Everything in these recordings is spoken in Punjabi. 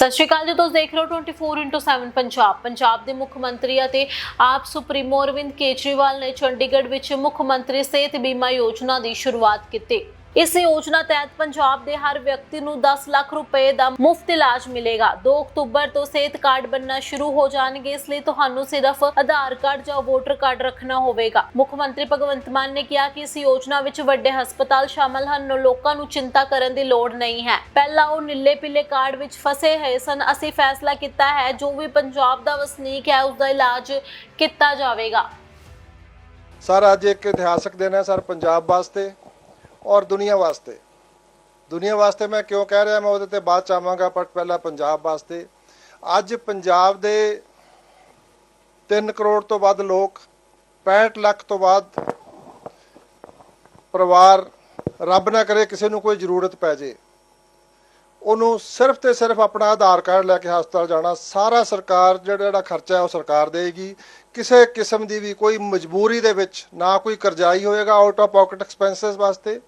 ਸਤਿ ਸ਼੍ਰੀ ਅਕਾਲ ਜੀ, ਤੁਸੀਂ ਦੇਖ ਰਹੇ ਹੋ 24/7 ਪੰਜਾਬ। ਪੰਜਾਬ ਦੇ ਮੁੱਖ ਮੰਤਰੀ ਅਤੇ ਆਪ ਸੁਪਰੀਮੋ ਅਰਵਿੰਦ ਕੇਜਰੀਵਾਲ ਨੇ ਚੰਡੀਗੜ੍ਹ ਵਿੱਚ ਮੁੱਖ ਮੰਤਰੀ ਸਿਹਤ ਬੀਮਾ ਯੋਜਨਾ ਦੀ ਸ਼ੁਰੂਆਤ ਕੀਤੀ। ਇਸ ਯੋਜਨਾ ਤਹਿਤ ਪੰਜਾਬ ਦੇ ਹਰ ਵਿਅਕਤੀ ਨੂੰ 10 ਲੱਖ ਰੁਪਏ ਦਾ ਮੁਫਤ ਇਲਾਜ ਮਿਲੇਗਾ। 2 ਅਕਤੂਬਰ ਤੋਂ ਸਿਹਤ ਕਾਰਡ ਬਣਨਾ ਸ਼ੁਰੂ ਹੋ ਜਾਣਗੇ। ਇਸ ਲਈ ਤੁਹਾਨੂੰ ਸਿਰਫ ਆਧਾਰ ਕਾਰਡ ਜਾਂ ਵੋਟਰ ਕਾਰਡ ਰੱਖਣਾ ਹੋਵੇਗਾ। ਮੁੱਖ ਮੰਤਰੀ ਭਗਵੰਤ ਮਾਨ ਨੇ ਕਿਹਾ ਕਿ ਇਸ ਯੋਜਨਾ ਵਿੱਚ ਵੱਡੇ ਹਸਪਤਾਲ ਸ਼ਾਮਲ ਹਨ। ਲੋਕਾਂ ਨੂੰ ਚਿੰਤਾ ਕਰਨ ਦੀ ਲੋੜ ਨਹੀਂ ਹੈ। ਪਹਿਲਾਂ ਉਹ ਨੀਲੇ ਪੀਲੇ ਕਾਰਡ ਵਿੱਚ ਫਸੇ ਹੋਏ ਸਨ। ਅਸੀਂ ਫੈਸਲਾ ਕੀਤਾ ਹੈ, ਜੋ ਵੀ ਪੰਜਾਬ ਦਾ ਵਸਨੀਕ ਹੈ ਉਸ ਦਾ ਇਲਾਜ ਕੀਤਾ ਜਾਵੇਗਾ। ਸਰ, ਅੱਜ ਇੱਕ ਇਤਿਹਾਸਕ ਦਿਨ ਹੈ ਸਰ ਪੰਜਾਬ ਵਾਸਤੇ। ਔਰ ਦੁਨੀਆ ਵਾਸਤੇ। ਦੁਨੀਆ ਵਾਸਤੇ ਮੈਂ ਕਿਉਂ ਕਹਿ ਰਿਹਾ? ਮੈਂ ਉਹਦੇ ਤੇ ਬਾਅਦ ਚ ਆਵਾਂਗਾ, ਪਰ ਪਹਿਲਾਂ ਪੰਜਾਬ ਵਾਸਤੇ। ਅੱਜ ਪੰਜਾਬ ਦੇ 3 ਕਰੋੜ ਤੋਂ ਵੱਧ ਲੋਕ 65 ਲੱਖ ਤੋਂ ਵੱਧ ਪਰਿਵਾਰ, ਰੱਬ ਨਾ ਕਰੇ ਕਿਸੇ ਨੂੰ ਕੋਈ ਜ਼ਰੂਰਤ ਪੈ ਜੇ। ਉਹਨੂੰ ਸਿਰਫ ਤੇ ਸਿਰਫ ਆਪਣਾ ਆਧਾਰ ਕਾਰਡ ਲੈ ਕੇ ਹਸਪਤਾਲ ਜਾਣਾ, ਸਾਰਾ ਸਰਕਾਰ ਜਿਹੜਾ ਜਿਹੜਾ ਖਰਚਾ ਹੈ ਉਹ ਸਰਕਾਰ ਦੇਗੀ ਕਿਸੇ ਕਿਸਮ ਦੀ ਵੀ ਕੋਈ ਮਜਬੂਰੀ ਦੇ ਵਿੱਚ ਨਾ ਕੋਈ ਕਰਜ਼ਾਈ ਹੋਏਗਾ ਆਊਟ ਆਫ ਪਾਕਟ ਐਕਸਪੈਂਸਸ ਵਾਸਤੇ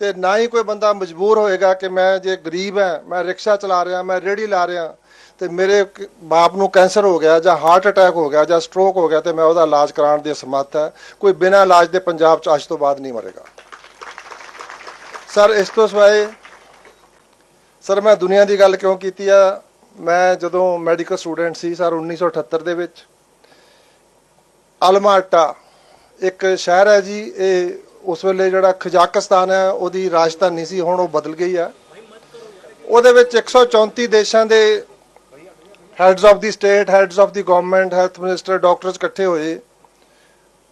ਤੇ ਨਾ ਹੀ ਕੋਈ ਬੰਦਾ ਮਜਬੂਰ ਹੋਏਗਾ ਕਿ ਮੈਂ ਜੇ ਗਰੀਬ ਹਾਂ, ਮੈਂ ਰਿਕਸ਼ਾ ਚਲਾ ਰਿਹਾ, ਮੈਂ ਰੇੜੀ ਲਾ ਰਿਹਾ, ਤੇ ਮੇਰੇ ਬਾਪ ਨੂੰ ਕੈਂਸਰ ਹੋ ਗਿਆ ਜਾਂ ਹਾਰਟ ਅਟੈਕ ਹੋ ਗਿਆ ਜਾਂ ਸਟ੍ਰੋਕ ਹੋ ਗਿਆ ਤੇ ਮੈਂ ਉਹਦਾ ਇਲਾਜ ਕਰਾਉਣ ਦੀ ਸਮਰੱਥ ਹੈ। ਕੋਈ ਬਿਨਾਂ ਇਲਾਜ ਦੇ ਪੰਜਾਬ ਚ ਅੱਜ ਤੋਂ ਬਾਅਦ ਨਹੀਂ ਮਰੇਗਾ। ਸਰ, ਇਸ ਤੋਂ ਸਿਵਾਏ ਸਰ, ਮੈਂ ਦੁਨੀਆ ਦੀ ਗੱਲ ਕਿਉਂ ਕੀਤੀ ਆ? ਮੈਂ ਜਦੋਂ ਮੈਡੀਕਲ ਸਟੂਡੈਂਟ ਸੀ ਸਰ 1978 ਦੇ ਵਿੱਚ। ਅਲਮਾਟਾ ਇੱਕ ਸ਼ਹਿਰ ਹੈ ਜੀ, ਇਹ ਉਸ ਵੇਲੇ ਜਿਹੜਾ ਖਜ਼ਾਕਿਸਤਾਨ ਹੈ, ਉਹਦੀ ਰਾਜਧਾਨੀ ਸੀ, ਹੁਣ ਉਹ ਬਦਲ ਗਈ ਆ। ਉਹਦੇ ਵਿੱਚ 134 ਦੇਸ਼ਾਂ ਦੇ heads of the state heads of the government health minister doctors ਇਕੱਠੇ ਹੋਏ।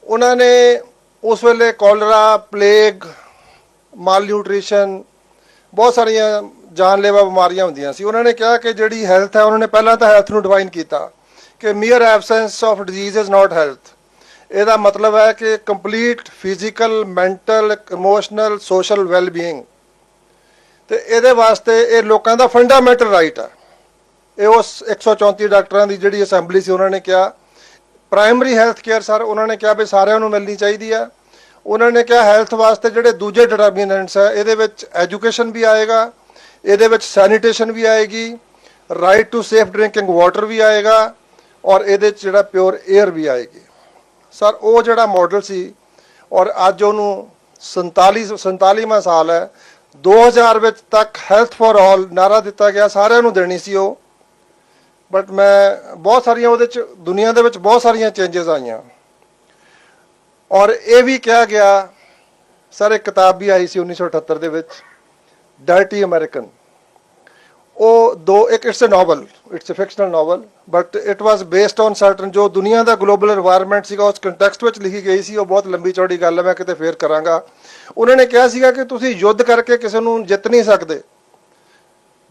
ਉਹਨਾਂ ਨੇ ਉਸ ਵੇਲੇ ਕੋਲਰਾ ਪਲੇਗ ਮਾਲ ਨਿਊਟ੍ਰੀਸ਼ਨ ਬਹੁਤ ਸਾਰੀਆਂ ਜਾਨਲੇਵਾ ਬਿਮਾਰੀਆਂ ਹੁੰਦੀਆਂ ਸੀ। ਉਹਨਾਂ ਨੇ ਕਿਹਾ ਕਿ ਜਿਹੜੀ ਹੈਲਥ ਹੈ, ਉਹਨਾਂ ਨੇ ਪਹਿਲਾਂ ਤਾਂ ਹੈਲਥ ਨੂੰ ਡਿਫਾਈਨ ਕੀਤਾ ਕਿ mere absence of disease is not health ਇਹਦਾ ਮਤਲਬ ਹੈ ਕਿ complete physical mental emotional social well being ਤੇ ਇਹਦੇ ਵਾਸਤੇ ਇਹ ਲੋਕਾਂ ਦਾ ਫੰਡਾਮੈਂਟਲ ਰਾਈਟ ਹੈ। ਇਹ ਉਸ 134 ਡਾਕਟਰਾਂ ਦੀ ਜਿਹੜੀ ਅਸੈਂਬਲੀ ਸੀ, ਉਹਨਾਂ ਨੇ ਕਿਹਾ। ਪ੍ਰਾਇਮਰੀ ਹੈਲਥ ਕੇਅਰ ਸਰ ਉਹਨਾਂ ਨੇ ਕਿਹਾ ਵੀ ਸਾਰਿਆਂ ਨੂੰ ਮਿਲਣੀ ਚਾਹੀਦੀ ਹੈ। ਉਹਨਾਂ ਨੇ ਕਿਹਾ ਹੈਲਥ ਵਾਸਤੇ ਜਿਹੜੇ ਦੂਜੇ ਡਿਟਰਮੀਨੈਂਟਸ ਹੈ, ਇਹਦੇ ਵਿੱਚ ਐਜੂਕੇਸ਼ਨ ਵੀ ਆਏਗਾ। ਇਹਦੇ ਵਿੱਚ ਸੈਨੀਟੇਸ਼ਨ ਵੀ ਆਏਗੀ right to safe drinking water ਵੀ ਆਏਗਾ ਔਰ ਇਹਦੇ ਚ ਜਿਹੜਾ ਪਿਓਰ 에ਅਰ ਵੀ ਆਏਗੀ। ਸਰ ਉਹ ਜਿਹੜਾ ਮਾਡਲ ਸੀ ਔਰ ਅੱਜ ਉਹਨੂੰ 47 47ਵਾਂ ਸਾਲ ਹੈ 2000 ਵਿੱਚ ਤੱਕ ਹੈਲਥ ਫॉर ਆਲ ਨਾਰਾ ਦਿੱਤਾ ਗਿਆ, ਸਾਰਿਆਂ ਨੂੰ ਦੇਣੀ ਸੀ ਉਹ। ਬਟ ਮੈਂ ਬਹੁਤ ਸਾਰੀਆਂ ਉਹਦੇ ਚ, ਦੁਨੀਆ ਦੇ ਵਿੱਚ ਬਹੁਤ ਸਾਰੀਆਂ ਚੇਂਜਸ ਆਈਆਂ। ਔਰ ਇਹ ਵੀ ਕਿਹਾ ਗਿਆ, ਸਰ, ਇੱਕ ਕਿਤਾਬ ਵੀ ਆਈ ਸੀ 1978 ਦੇ ਵਿੱਚ। ਡਰਟੀ ਅਮਰੀਕਨ ਉਹ ਦੋ, ਇੱਕ it's a novel it's a fictional novel but it was based on certain ਜੋ ਦੁਨੀਆ ਦਾ ਗਲੋਬਲ এনवायरमेंट ਸੀਗਾ, ਉਸ ਕੰਟੈਕਸਟ ਵਿੱਚ ਲਿਖੀ ਗਈ ਸੀ, ਉਹ ਬਹੁਤ ਲੰਬੀ ਚੌੜੀ ਗੱਲ ਹੈ, ਮੈਂ ਕਿਤੇ ਫੇਰ ਕਰਾਂਗਾ। ਉਹਨਾਂ ਨੇ ਕਿਹਾ ਸੀਗਾ ਕਿ ਤੁਸੀਂ ਯੁੱਧ ਕਰਕੇ ਕਿਸੇ ਨੂੰ ਜਿੱਤ ਨਹੀਂ ਸਕਦੇ।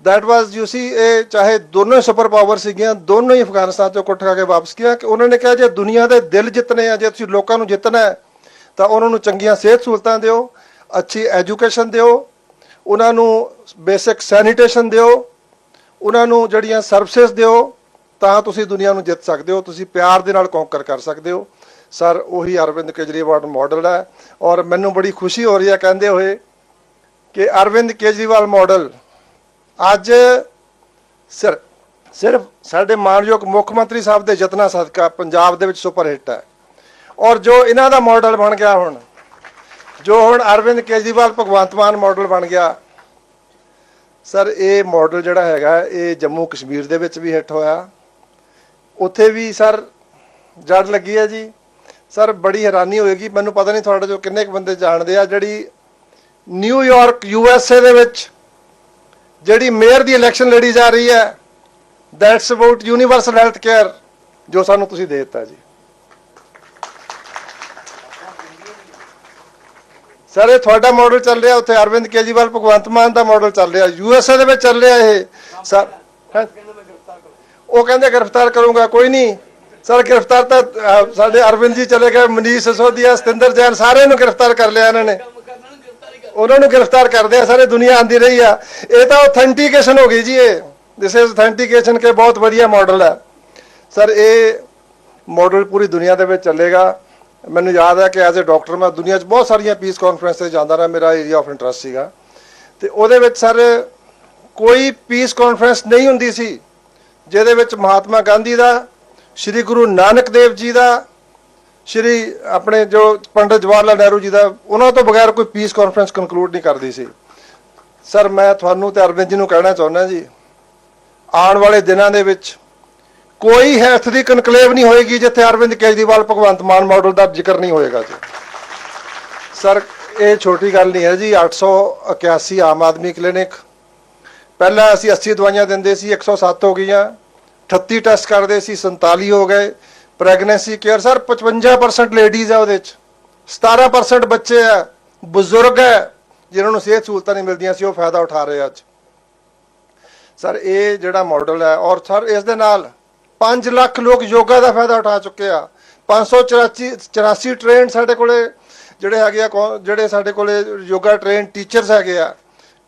ਦੈਟ ਵਾਸ ਯੂ ਸੀ ਇਹ ਚਾਹੇ ਦੋਨੋਂ ਸੁਪਰ ਪਾਵਰ ਸੀਗੀਆਂ, ਦੋਨੋਂ ਹੀ ਅਫਗਾਨਿਸਤਾਨ ਤੋਂ ਕੁੱਟ ਖਾ ਕੇ ਵਾਪਸ ਗਿਆ ਕਿ ਉਹਨਾਂ ਨੇ ਕਿਹਾ, ਜੇ ਦੁਨੀਆ ਦੇ ਦਿਲ ਜਿੱਤਨੇ ਆ, ਜੇ ਤੁਸੀਂ ਲੋਕਾਂ ਨੂੰ ਜਿੱਤਣਾ ਹੈ, ਤਾਂ ਉਹਨਾਂ ਨੂੰ ਚੰਗੀਆਂ ਸਿਹਤ ਸਹੂਲਤਾਂ ਦਿਓ, ਅੱਛੀ ਐਜੂਕੇਸ਼ਨ ਦਿਓ ਉਹਨਾਂ ਨੂੰ ਬੇਸਿਕ ਸੈਨੀਟੇਸ਼ਨ ਦਿਓ, ਉਹਨਾਂ ਨੂੰ ਜਿਹੜੀਆਂ ਸਰਵਿਸਿਜ਼ ਦਿਓ, ਤਾਂ ਤੁਸੀਂ ਦੁਨੀਆ ਨੂੰ ਜਿੱਤ ਸਕਦੇ ਹੋ, ਤੁਸੀਂ ਪਿਆਰ ਦੇ ਨਾਲ ਕੌਂਕਰ ਕਰ ਸਕਦੇ ਹੋ। ਸਰ, ਉਹੀ ਅਰਵਿੰਦ ਕੇਜਰੀਵਾਲ ਮਾਡਲ ਹੈ ਔਰ ਮੈਨੂੰ ਬੜੀ ਖੁਸ਼ੀ ਹੋ ਰਹੀ ਹੈ ਕਹਿੰਦੇ ਹੋਏ ਕਿ ਅਰਵਿੰਦ ਕੇਜਰੀਵਾਲ ਮਾਡਲ ਅੱਜ ਸਿਰ, ਸਿਰਫ ਸਾਡੇ ਮਾਨਯੋਗ ਮੁੱਖ ਮੰਤਰੀ ਸਾਹਿਬ ਦੇ ਯਤਨਾਂ ਸਦਕਾ ਪੰਜਾਬ ਦੇ ਵਿੱਚ ਸੁਪਰ ਹਿੱਟ ਹੈ। ਔਰ ਜੋ ਇਹਨਾਂ ਦਾ ਮਾਡਲ ਬਣ ਗਿਆ ਹੁਣ ਜੋ ਹੁਣ ਅਰਵਿੰਦ ਕੇਜਰੀਵਾਲ ਭਗਵੰਤ ਮਾਨ ਮਾਡਲ ਬਣ ਗਿਆ। ਸਰ, ਇਹ ਮਾਡਲ ਜਿਹੜਾ ਹੈਗਾ, ਇਹ ਜੰਮੂ ਕਸ਼ਮੀਰ ਦੇ ਵਿੱਚ ਵੀ ਹਿੱਟ ਹੋਇਆ। ਉੱਥੇ ਵੀ ਸਰ, ਜੜ ਲੱਗੀ ਹੈ ਜੀ। ਸਰ, ਬੜੀ ਹੈਰਾਨੀ ਹੋਏਗੀ। ਮੈਨੂੰ ਪਤਾ ਨਹੀਂ ਤੁਹਾਡੇ ਜੋ ਕਿੰਨੇ ਕੁ ਬੰਦੇ ਜਾਣਦੇ ਆ, ਜਿਹੜੀ ਨਿਊਯਾਰਕ ਯੂ ਐਸ ਏ ਦੇ ਵਿੱਚ ਜਿਹੜੀ ਮੇਅਰ ਦੀ ਇਲੈਕਸ਼ਨ ਲੜੀ ਜਾ ਰਹੀ ਹੈ that's about universal health care ਜੋ ਸਾਨੂੰ ਤੁਸੀਂ ਦੇ ਦਿੱਤਾ ਜੀ। ਸਰ, ਇਹ ਤੁਹਾਡਾ ਮਾਡਲ ਚੱਲ ਰਿਹਾ, ਉੱਥੇ ਅਰਵਿੰਦ ਕੇਜਰੀਵਾਲ, ਭਗਵੰਤ ਮਾਨ ਦਾ ਮਾਡਲ ਚੱਲ ਰਿਹਾ। ਯੂ ਐੱਸ ਏ ਦੇ ਵਿੱਚ ਚੱਲ ਰਿਹਾ ਇਹ। ਸਰ ਉਹ ਕਹਿੰਦੇ ਗ੍ਰਿਫਤਾਰ ਕਰੂੰਗਾ, ਕੋਈ ਨਹੀਂ। ਸਰ, ਗ੍ਰਿਫਤਾਰ ਤਾਂ ਸਾਡੇ ਅਰਵਿੰਦ ਜੀ ਚਲੇ ਗਏ, ਮਨੀਸ਼ ਸਸੋਦੀਆ, ਸਤਿੰਦਰ ਜੈਨ, ਸਾਰਿਆਂ ਨੂੰ ਗ੍ਰਿਫਤਾਰ ਕਰ ਲਿਆ ਇਹਨਾਂ ਨੇ। ਉਹਨਾਂ ਨੂੰ ਗ੍ਰਿਫਤਾਰ ਕਰਦੇ ਆ, ਸਾਰੇ ਦੁਨੀਆ ਆਂਦੀ ਰਹੀ ਆ। ਇਹ ਤਾਂ ਆਥੈਂਟੀਕੇਸ਼ਨ ਹੋ ਗਈ ਜੀ ਇਹ। ਦਿਸ ਇਜ਼ ਆਥੈਂਟੀਕੇਸ਼ਨ ਕੇ ਬਹੁਤ ਵਧੀਆ ਮਾਡਲ ਹੈ ਸਰ, ਇਹ ਮਾਡਲ ਪੂਰੀ ਦੁਨੀਆ ਦੇ ਵਿੱਚ ਚੱਲੇਗਾ। ਮੈਨੂੰ ਯਾਦ ਹੈ ਕਿ ਐਜ਼ ਅ ਡਾਕਟਰ ਮੈਂ ਦੁਨੀਆ 'ਚ ਬਹੁਤ ਸਾਰੀਆਂ ਪੀਸ ਕਾਨਫਰੰਸ ਤੇ ਜਾਂਦਾ ਰਿਹਾ, ਮੇਰਾ ਏਰੀਆ ਆਫ ਇੰਟਰਸਟ ਸੀਗਾ। ਤੇ ਉਹਦੇ ਵਿੱਚ ਸਰ ਕੋਈ ਪੀਸ ਕਾਨਫਰੰਸ ਨਹੀਂ ਹੁੰਦੀ ਸੀ, ਜਿਹਦੇ ਵਿੱਚ ਮਹਾਤਮਾ ਗਾਂਧੀ ਦਾ, ਸ੍ਰੀ ਗੁਰੂ ਨਾਨਕ ਦੇਵ ਜੀ ਦਾ, ਸ਼੍ਰੀ ਆਪਣੇ ਜੋ ਪੰਡਿਤ ਜਵਾਹਰ ਲਾਲ ਨਹਿਰੂ ਜੀ ਦਾ, ਉਹਨਾਂ ਤੋਂ ਬਗੈਰ ਕੋਈ ਪੀਸ ਕਾਨਫਰੰਸ ਕਨਕਲੂਡ ਨਹੀਂ ਕਰਦੀ ਸੀ। ਸਰ ਮੈਂ ਤੁਹਾਨੂੰ ਤੇ ਅਰਵਿੰਦ ਜੀ ਨੂੰ ਕਹਿਣਾ ਚਾਹੁੰਦਾ ਜੀ, ਆਉਣ ਵਾਲੇ ਦਿਨਾਂ ਦੇ ਵਿੱਚ ਕੋਈ ਹੈਲਥ ਦੀ ਕਨਕਲੇਵ ਨਹੀਂ ਹੋਏਗੀ ਜਿੱਥੇ ਅਰਵਿੰਦ ਕੇਜਰੀਵਾਲ, ਭਗਵੰਤ ਮਾਨ ਮਾਡਲ ਦਾ ਜ਼ਿਕਰ ਨਹੀਂ ਹੋਏਗਾ ਜੀ। ਸਰ, ਇਹ ਛੋਟੀ ਗੱਲ ਨਹੀਂ ਹੈ ਜੀ 881 ਆਮ ਆਦਮੀ ਕਲੀਨਿਕ। ਪਹਿਲਾਂ ਅਸੀਂ 80 ਦਵਾਈਆਂ ਦਿੰਦੇ ਸੀ 107 ਹੋ ਗਈਆਂ। 38 ਟੈਸਟ ਕਰਦੇ ਸੀ 47 ਹੋ ਗਏ। ਪ੍ਰੈਗਨੈਂਸੀ ਕੇਅਰ, ਸਰ 55% ਲੇਡੀਜ਼ ਹੈ ਉਹਦੇ ਚ। 17% ਬੱਚੇ ਹੈ ਬਜ਼ੁਰਗ ਹੈ ਜਿਨ੍ਹਾਂ ਨੂੰ ਸਿਹਤ ਸਹੂਲਤਾਂ ਨਹੀਂ ਮਿਲਦੀਆਂ ਸੀ, ਉਹ ਫਾਇਦਾ ਉਠਾ ਰਹੇ ਅੱਜ। ਸਰ, ਇਹ ਜਿਹੜਾ ਮਾਡਲ ਹੈ ਔਰ ਸਰ, ਇਸ ਦੇ ਨਾਲ 5 ਲੱਖ ਲੋਕ ਯੋਗਾ ਦਾ ਫਾਇਦਾ ਉਠਾ ਚੁੱਕੇ ਆ। 584 84 ਟ੍ਰੇਨ ਸਾਡੇ ਕੋਲੇ ਜਿਹੜੇ ਹੈਗੇ ਆ, ਕੌ- ਜਿਹੜੇ ਸਾਡੇ ਕੋਲੇ ਯੋਗਾ ਟ੍ਰੇਨ ਟੀਚਰਸ ਹੈਗੇ ਆ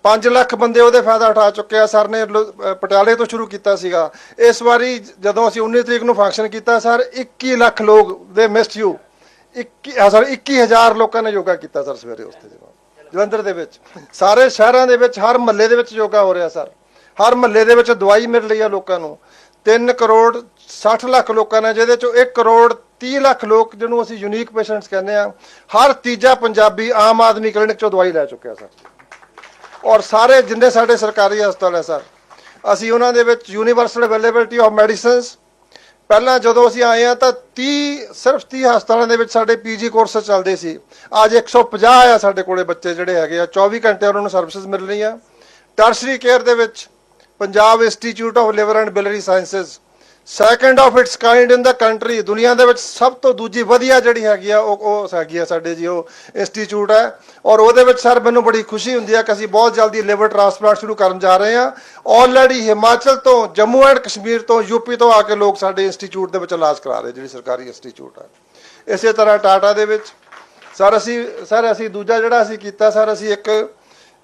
5 ਲੱਖ ਬੰਦੇ ਉਹਦੇ ਫਾਇਦਾ ਉਠਾ ਚੁੱਕੇ ਆ। ਸਰ ਨੇ ਲੁ- ਪਟਿਆਲੇ ਤੋਂ ਸ਼ੁਰੂ ਕੀਤਾ ਸੀਗਾ। ਇਸ ਵਾਰੀ ਜਦੋਂ ਅਸੀਂ 19 ਤਰੀਕ ਨੂੰ ਫੰਕਸ਼ਨ ਕੀਤਾ, ਸਰ 21 ਲੱਖ ਲੋਕ ਦੇ ਮਿਸਡ ਯੂ 21 ਸਰ 21000 ਲੋਕਾਂ ਨੇ ਯੋਗਾ ਕੀਤਾ, ਸਰ, ਸਵੇਰੇ ਉਸ ਤੇ ਜਲੰਧਰ ਦੇ ਵਿੱਚ। ਸਾਰੇ ਸ਼ਹਿਰਾਂ ਦੇ ਵਿੱਚ, ਹਰ ਮਹੱਲੇ ਦੇ ਵਿੱਚ ਯੋਗਾ ਹੋ ਰਿਹਾ, ਸਰ। ਹਰ ਮਹੱਲੇ ਦੇ ਵਿੱਚ ਦਵਾਈ ਮਿਲ ਰਹੀ ਆ ਲੋਕਾਂ ਨੂੰ। 3 ਕਰੋੜ 60 ਲੱਖ ਲੋਕਾਂ ਨੇ, ਜਿਹਦੇ ਚੋਂ 1 ਕਰੋੜ 30 ਲੱਖ ਲੋਕ ਜਿਹਨੂੰ ਅਸੀਂ ਯੂਨੀਕ ਪੇਸ਼ੈਂਟਸ ਕਹਿੰਦੇ ਆ ਹਰ ਤੀਜਾ ਪੰਜਾਬੀ ਆਮ ਆਦਮੀ ਕਲੀਨਿਕ ਚੋਂ ਦਵਾਈ ਲੈ ਚੁੱਕਿਆ, ਸਰ। ਔਰ ਸਾਰੇ ਜਿੰਨੇ ਸਾਡੇ ਸਰਕਾਰੀ ਹਸਪਤਾਲ ਹੈ, ਸਰ, ਅਸੀਂ ਉਹਨਾਂ ਦੇ ਵਿੱਚ ਯੂਨੀਵਰਸਲ ਅਵੇਲੇਬਿਲਟੀ ਆਫ ਮੈਡੀਸਿਨਸ ਪਹਿਲਾਂ ਜਦੋਂ ਅਸੀਂ ਆਏ ਆ ਤਾਂ 30 ਸਿਰਫ 30 ਹਸਪਤਾਲਾਂ ਦੇ ਵਿੱਚ ਸਾਡੇ ਪੀਜੀ ਕੋਰਸ ਚੱਲਦੇ ਸੀ। ਅੱਜ 150 ਆ ਸਾਡੇ ਕੋਲੇ ਬੱਚੇ ਜਿਹੜੇ ਹੈਗੇ ਆ 24 ਘੰਟੇ ਉਹਨਾਂ ਨੂੰ ਸਰਵਿਸਿਜ਼ ਮਿਲ ਰਹੀਆਂ। ਟਰਸ਼ਰੀ ਕੇਅਰ ਦੇ ਵਿੱਚ Punjab institute of liver and biliary sciences second of its kind in the country ਦੁਨੀਆ ਦੇ ਵਿੱਚ ਸਭ ਤੋਂ ਦੂਜੀ ਵਧੀਆ ਜਿਹੜੀ ਹੈਗੀ ਆ, ਉਹ ਉਹ ਹੈਗੀ ਆ ਸਾਡੇ ਜੀ, ਉਹ ਇੰਸਟੀਚਿਊਟ ਹੈ। ਔਰ ਉਹਦੇ ਵਿੱਚ ਸਰ ਮੈਨੂੰ ਬੜੀ ਖੁਸ਼ੀ ਹੁੰਦੀ ਹੈ ਕਿ ਅਸੀਂ ਬਹੁਤ ਜਲਦੀ ਲਿਵਰ ਟ੍ਰਾਂਸਪਲਾਂਟ ਸ਼ੁਰੂ ਕਰਨ ਜਾ ਰਹੇ ਹਾਂ। ਆਲਰੇਡੀ ਹਿਮਾਚਲ ਤੋਂ ਜੰਮੂ ਐਂਡ ਕਸ਼ਮੀਰ ਤੋਂ ਯੂਪੀ ਤੋਂ ਆ ਕੇ ਲੋਕ ਸਾਡੇ ਇੰਸਟੀਚਿਊਟ ਦੇ ਵਿੱਚ ਇਲਾਜ ਕਰਾ ਰਹੇ, ਜਿਹੜੀ ਸਰਕਾਰੀ ਇੰਸਟੀਚਿਊਟ ਹੈ। ਇਸੇ ਤਰ੍ਹਾਂ ਟਾਟਾ ਦੇ ਵਿੱਚ। ਸਰ ਅਸੀਂ ਸਰ ਅਸੀਂ ਦੂਜਾ ਜਿਹੜਾ ਅਸੀਂ ਕੀਤਾ, ਸਰ ਅਸੀਂ ਇੱਕ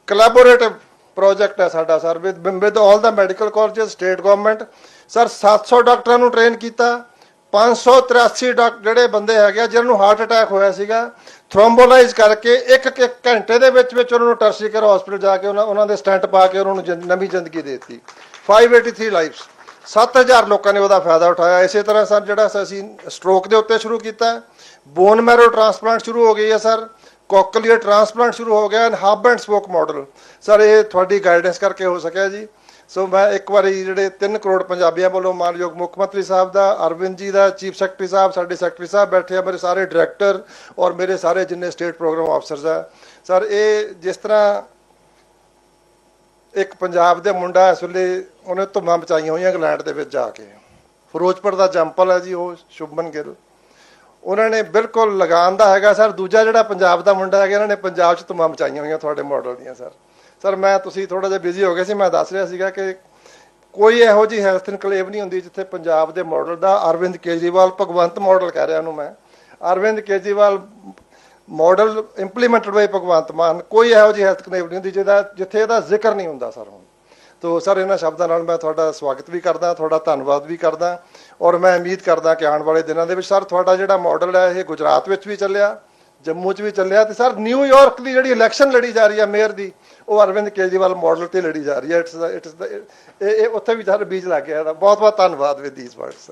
ਕੋਲੈਬੋਰੇਟਿਵ ਪ੍ਰੋਜੈਕਟ ਹੈ ਸਾਡਾ, sir with with all the medical colleges state government sir 700 ਡਾਕਟਰਾਂ ਨੂੰ ਟ੍ਰੇਨ ਕੀਤਾ 583 ਡਾਕਟਰ ਜਿਹੜੇ ਬੰਦੇ ਹੈਗੇ ਆ, ਜਿਹਨਾਂ ਨੂੰ ਹਾਰਟ ਅਟੈਕ ਹੋਇਆ ਸੀਗਾ ਥ੍ਰੋਮਬੋਲਾਈਜ਼ ਕਰਕੇ ਇੱਕ ਇੱਕ ਘੰਟੇ ਦੇ ਵਿੱਚ ਵਿੱਚ ਉਹਨਾਂ ਨੂੰ ਟਰਸੀਕਰ ਕੇਅਰ ਹਸਪੀਟਲ ਜਾ ਕੇ ਉਹਨਾਂ ਉਹਨਾਂ ਦੇ ਸਟੈਂਟ ਪਾ ਕੇ ਉਹਨਾਂ ਨੂੰ ਜ਼ਿੰਦ- ਨਵੀਂ ਜ਼ਿੰਦਗੀ ਦੇ ਦਿੱਤੀ। 583 ਲਾਈਫਸ 7000 ਲੋਕਾਂ ਨੇ ਉਹਦਾ ਫਾਇਦਾ ਉਠਾਇਆ। ਇਸੇ ਤਰ੍ਹਾਂ, ਸਰ, ਜਿਹੜਾ ਅਸੀਂ ਸਟ੍ਰੋਕ ਦੇ ਉੱਤੇ ਸ਼ੁਰੂ ਕੀਤਾ। ਬੋਨ ਮੈਰੋ ਟ੍ਰਾਂਸਪਲਾਂਟ ਸ਼ੁਰੂ ਹੋ ਗਈ ਹੈ, ਸਰ। ਕੋਕਲੀਅਰ ਟ੍ਰਾਂਸਪਲਾਂਟ ਸ਼ੁਰੂ ਹੋ ਗਿਆ and hub and spoke model sir ਇਹ ਤੁਹਾਡੀ ਗਾਈਡੈਂਸ ਕਰਕੇ ਹੋ ਸਕਿਆ ਜੀ। ਸੋ ਮੈਂ ਇੱਕ ਵਾਰੀ ਜਿਹੜੇ 3 ਕਰੋੜ ਪੰਜਾਬੀਆਂ ਵੱਲੋਂ ਮਾਨਯੋਗ ਮੁੱਖ ਮੰਤਰੀ ਸਾਹਿਬ ਦਾ, ਅਰਵਿੰਦ ਜੀ ਦਾ, ਚੀਫ ਸੈਕਟਰੀ ਸਾਹਿਬ, ਸਾਡੇ ਸੈਕਟਰੀ ਸਾਹਿਬ ਬੈਠੇ ਆ, ਮੇਰੇ ਸਾਰੇ ਡਾਇਰੈਕਟਰ ਔਰ ਮੇਰੇ ਸਾਰੇ ਜਿੰਨੇ ਸਟੇਟ ਪ੍ਰੋਗਰਾਮ ਆਫਸਰਸ ਆ। ਸਰ ਇਹ ਜਿਸ ਤਰ੍ਹਾਂ ਇੱਕ ਪੰਜਾਬ ਦੇ ਮੁੰਡਾ ਇਸ ਵੇਲੇ ਉਹਨੇ ਧੁੰਮਾਂ ਮਚਾਈਆਂ ਹੋਈਆਂ ਇੰਗਲੈਂਡ ਦੇ ਵਿੱਚ ਜਾ ਕੇ। ਫਿਰੋਜ਼ਪੁਰ ਦਾ ਜੰਪਲ ਹੈ ਜੀ, ਉਹ ਸ਼ੁਭਮਨ ਗਿੱਲ। ਉਹਨਾਂ ਨੇ ਬਿਲਕੁਲ ਲਗਾਨ ਦਾ ਹੈਗਾ, ਸਰ। ਦੂਜਾ ਜਿਹੜਾ ਪੰਜਾਬ ਦਾ ਮੁੰਡਾ ਹੈਗਾ, ਇਹਨਾਂ ਨੇ ਪੰਜਾਬ 'ਚ ਤਮਾਮ ਮਚਾਈਆਂ ਹੋਈਆਂ ਤੁਹਾਡੇ ਮਾਡਲ ਦੀਆਂ, ਸਰ। ਸਰ, ਮੈਂ, ਤੁਸੀਂ ਥੋੜਾ ਜਿਹਾ ਬਿਜ਼ੀ ਹੋ ਗਏ ਸੀ, ਮੈਂ ਦੱਸ ਰਿਹਾ ਸੀਗਾ ਕਿ ਕੋਈ ਇਹੋ ਜੀ ਹੈਲਥ ਇਨਕਲੇਵ ਨਹੀਂ ਹੁੰਦੀ ਜਿੱਥੇ ਪੰਜਾਬ ਦੇ ਮਾਡਲ ਦਾ ਅਰਵਿੰਦ ਕੇਜਰੀਵਾਲ ਭਗਵੰਤ ਮਾਡਲ ਕਹਿ ਰਿਹਾ ਉਹਨੂੰ ਮੈਂ। Arvind Kejriwal model implemented by Bhagwant Mann, ਕੋਈ ਇਹੋ ਜੀ ਹੈਲਥ ਇਨਕਲੇਵ ਨਹੀਂ ਹੁੰਦੀ ਜਿਹਦਾ ਜਿੱਥੇ ਇਹਦਾ ਜ਼ਿਕਰ ਨਹੀਂ ਹੁੰਦਾ, ਸਰ, ਹੁਣ। ਤੋ ਸਰ, ਇਹਨਾਂ ਸ਼ਬਦਾਂ ਨਾਲ ਮੈਂ ਤੁਹਾਡਾ ਸਵਾਗਤ ਵੀ ਕਰਦਾ, ਤੁਹਾਡਾ ਧੰਨਵਾਦ ਵੀ ਕਰਦਾ ਔਰ ਮੈਂ ਉਮੀਦ ਕਰਦਾ ਕਿ ਆਉਣ ਵਾਲੇ ਦਿਨਾਂ ਦੇ ਵਿੱਚ ਸਰ, ਤੁਹਾਡਾ ਜਿਹੜਾ ਮਾਡਲ ਹੈ, ਇਹ ਗੁਜਰਾਤ ਵਿੱਚ ਵੀ ਚੱਲਿਆ, ਜੰਮੂ 'ਚ ਵੀ ਚੱਲਿਆ ਤੇ ਸਰ ਨਿਊਯਾਰਕ ਦੀ ਜਿਹੜੀ ਇਲੈਕਸ਼ਨ ਲੜੀ ਜਾ ਰਹੀ ਹੈ ਮੇਅਰ ਦੀ, ਉਹ ਅਰਵਿੰਦ ਕੇਜਰੀਵਾਲ ਮਾਡਲ ਤੇ ਲੜੀ ਜਾ ਰਹੀ ਹੈ। ਇਟਸ ਇਟਸ ਇਹ ਇਹ ਉੱਥੇ ਵੀ ਸਰ ਬੀਜ ਲੱਗ ਗਿਆ ਬਹੁਤ ਬਹੁਤ ਧੰਨਵਾਦ ਵਿਦ ਥੀਸ ਵਰਡਸ